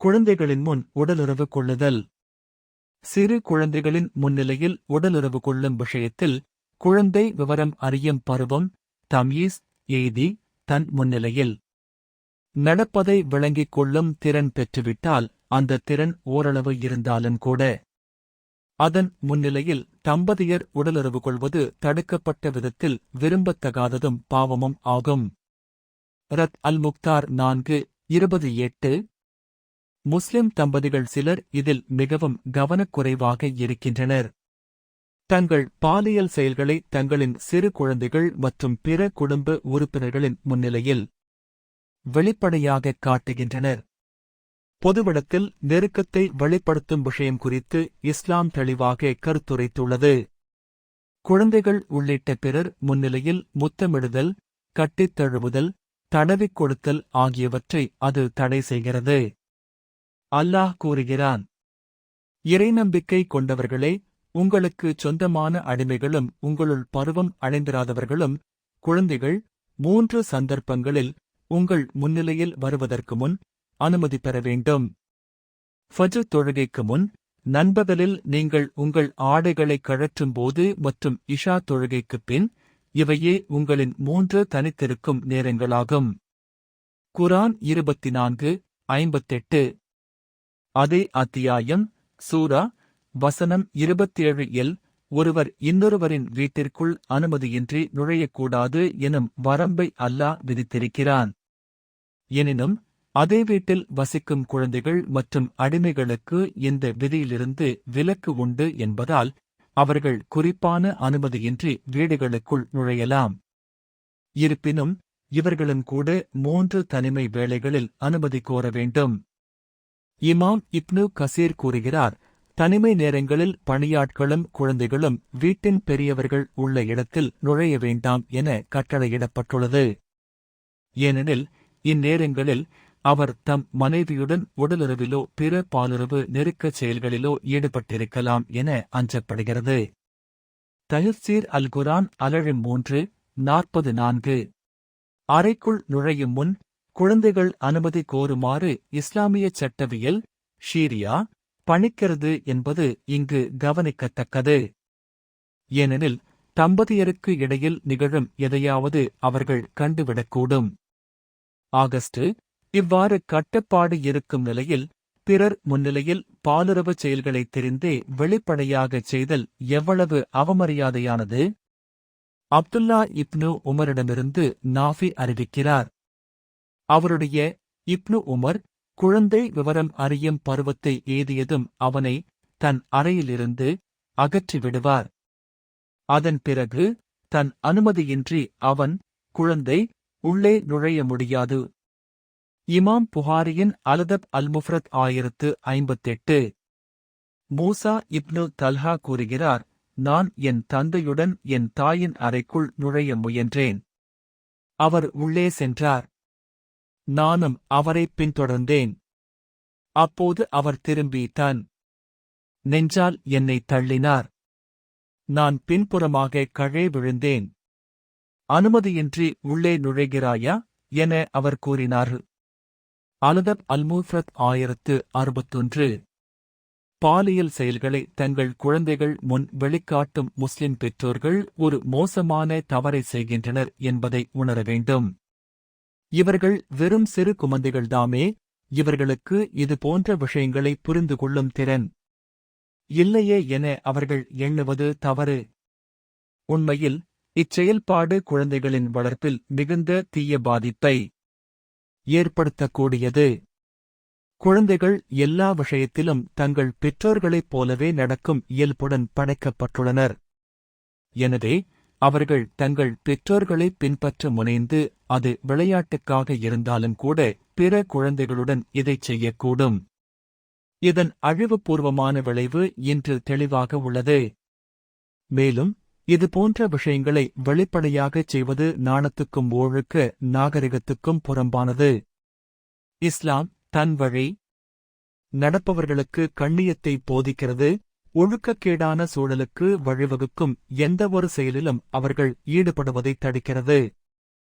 குழந்தைகளின் முன் உடலுறவு கொள்ளுதல். சிறு குழந்தைகளின் முன்னிலையில் உடலுறவு கொள்ளும் விஷயத்தில் குழந்தை விவரம் அறியும் பருவம் தம்யீஸ் எய்தி தன் முன்னிலையில். நடப்பதை விளங்கிக் கொள்ளும் திறன் பெற்றுவிட்டால் அந்த திறன் ஓரளவு இருந்தாலும் கூட. அதன் முன்னிலையில் தம்பதியர் உடலுறவு கொள்வது தடுக்கப்பட்ட விதத்தில் விரும்பத்தகாததும் பாவமும் ஆகும். ரத் அல் முக்தார் நான்கு இருபது எட்டு முஸ்லிம் தம்பதிகள் சிலர் இதில் மிகவும் கவனக்குறைவாக இருக்கின்றனர். தங்கள் பாலியல் செயல்களை தங்களின் சிறு குழந்தைகள் மற்றும் பிற குடும்ப உறுப்பினர்களின் முன்னிலையில் வெளிப்படையாகக் காட்டுகின்றனர். பொதுவிடத்தில் நெருக்கத்தை வெளிப்படுத்தும் விஷயம் குறித்து இஸ்லாம் தெளிவாக கருத்துரைத்துள்ளது. குழந்தைகள் உள்ளிட்ட பிறர் முன்னிலையில் முத்தமிடுதல் கட்டித் தழுவுதல் தடவிக் கொடுத்தல் ஆகியவற்றை அது தடை செய்கிறது. அல்லாஹ் கூறுகிறான். இறைநம்பிக்கை கொண்டவர்களே உங்களுக்கு சொந்தமான அடிமைகளும் உங்களுள் பருவம் அடைந்திராதவர்களும் குழந்தைகள் மூன்று சந்தர்ப்பங்களில் உங்கள் முன்னிலையில் வருவதற்கு முன் அனுமதி பெற வேண்டும். ஃபஜ் தொழுகைக்கு முன் நண்பகலில் நீங்கள் உங்கள் ஆடைகளை கழற்றும் போது மற்றும் இஷா தொழுகைக்குப் பின் இவையே உங்களின் மூன்று தனித்திருக்கும் நேரங்களாகும். குரான் இருபத்தி நான்கு ஐம்பத்தெட்டு. அதே அத்தியாயம் சூரா வசனம் இருபத்தேழு எல் ஒருவர் இன்னொருவரின் வீட்டிற்குள் அனுமதியின்றி நுழையக்கூடாது எனும் வரம்பை அல்லாஹ் விதித்திருக்கிறான். எனினும் அதே வீட்டில் வசிக்கும் குழந்தைகள் மற்றும் அடிமைகளுக்கு இந்த விதியிலிருந்து விலக்கு உண்டு என்பதால் அவர்கள் குறிப்பான அனுமதியின்றி வீடுகளுக்குள் நுழையலாம். இருப்பினும் இவர்களும் கூட மூன்று தனிமை வேளைகளில் அனுமதி கோர வேண்டும். இமாம் இப்னு கசீர் கூறுகிறார் தனிமை நேரங்களில் பணியாட்களும் குழந்தைகளும் வீட்டின் பெரியவர்கள் உள்ள இடத்தில் நுழைய வேண்டாம் என கட்டளையிடப்பட்டுள்ளது. ஏனெனில் இந்நேரங்களில் அவர் தம் மனைவியுடன் உடலுறவிலோ பிற பாலுறவு நெருக்கச் செயல்களிலோ ஈடுபட்டிருக்கலாம் என அஞ்சப்படுகிறது. தஹ்சீர் அல் குரான் அலழி மூன்று நாற்பது நான்கு. அறைக்குள் நுழையும் முன் குழந்தைகள் அனுமதி கோருமாறு இஸ்லாமிய சட்டவியல் ஷீரியா பணிக்கிறது என்பது இங்கு கவனிக்கத்தக்கது. ஏனெனில் தம்பதியருக்கு இடையில் நிகழும் எதையாவது அவர்கள் கண்டுவிடக்கூடும். ஆகஸ்ட் இவ்வாறு கட்டுப்பாடு இருக்கும் நிலையில் பிறர் முன்னிலையில் பாலுறவு செயல்களை தெரிந்தே வெளிப்படையாகச் செய்தல் எவ்வளவு அவமரியாதையானது? அப்துல்லா இப்னு உமரிடமிருந்து நாஃபி அறிவிக்கிறார். அவருடைய இப்னு உமர் குழந்தை விவரம் அறியும் பருவத்தை ஏதியதும் அவனை தன் அறையிலிருந்து அகற்றிவிடுவார் அதன் பிறகு தன் அனுமதியின்றி அவன் குழந்தை உள்ளே நுழைய முடியாது. இமாம் புகாரியின் அலதப் அல்முஃப்ரத் ஆயிரத்து ஐம்பத்தெட்டு. மூசா இப்னு தல்ஹா கூறுகிறார் நான் என் தந்தையுடன் என் தாயின் அறைக்குள் நுழைய முயன்றேன். அவர் உள்ளே சென்றார். நானும் அவரை பின்தொடர்ந்தேன். அப்போது அவர் திரும்பி தன் நெஞ்சால் என்னை தள்ளினார். நான் பின்புறமாக கழே விழுந்தேன். அனுமதியின்றி உள்ளே நுழைகிறாயா? என அவர் கூறினார் அலதப் அல்மூஃப்ரத் ஆயிரத்து அறுபத்தொன்று. பாலியல் செயல்களை தங்கள் குழந்தைகள் முன் வெளிக்காட்டும் முஸ்லிம் பெற்றோர்கள் ஒரு மோசமான தவறை செய்கின்றனர் என்பதை உணர வேண்டும். இவர்கள் வெறும் சிறு குமந்தைகள்தாமே இவர்களுக்கு இது போன்ற விஷயங்களை புரிந்து கொள்ளும் திறன் இல்லையே என அவர்கள் எண்ணுவது தவறு. உண்மையில் இச்செயல்பாடு குழந்தைகளின் வளர்ப்பில் மிகுந்த தீய பாதிப்பை ஏற்படுத்தக்கூடியது. குழந்தைகள் எல்லா விஷயத்திலும் தங்கள் பெற்றோர்களைப் போலவே நடக்கும் இயல்புடன் படைக்கப்பட்டுள்ளனர். எனவே அவர்கள் தங்கள் பெற்றோர்களை பின்பற்ற முனைந்து அது விளையாட்டுக்காக இருந்தாலும் கூட பிற குழந்தைகளுடன் இதைச் செய்யக்கூடும். இதன் அழிவுபூர்வமான விளைவு இன்று தெளிவாக உள்ளது. மேலும் இது போன்ற விஷயங்களை வெளிப்படையாகச் செய்வது நாணத்துக்கும் ஒழுக்க நாகரிகத்துக்கும் புறம்பானது. இஸ்லாம் தன் வழி நடப்பவர்களுக்கு கண்ணியத்தை போதிக்கிறது ஒழுக்கக்கேடான சூழலுக்கு வழிவகுக்கும் எந்தவொரு செயலிலும் அவர்கள் ஈடுபடுவதைத் தடுக்கிறது.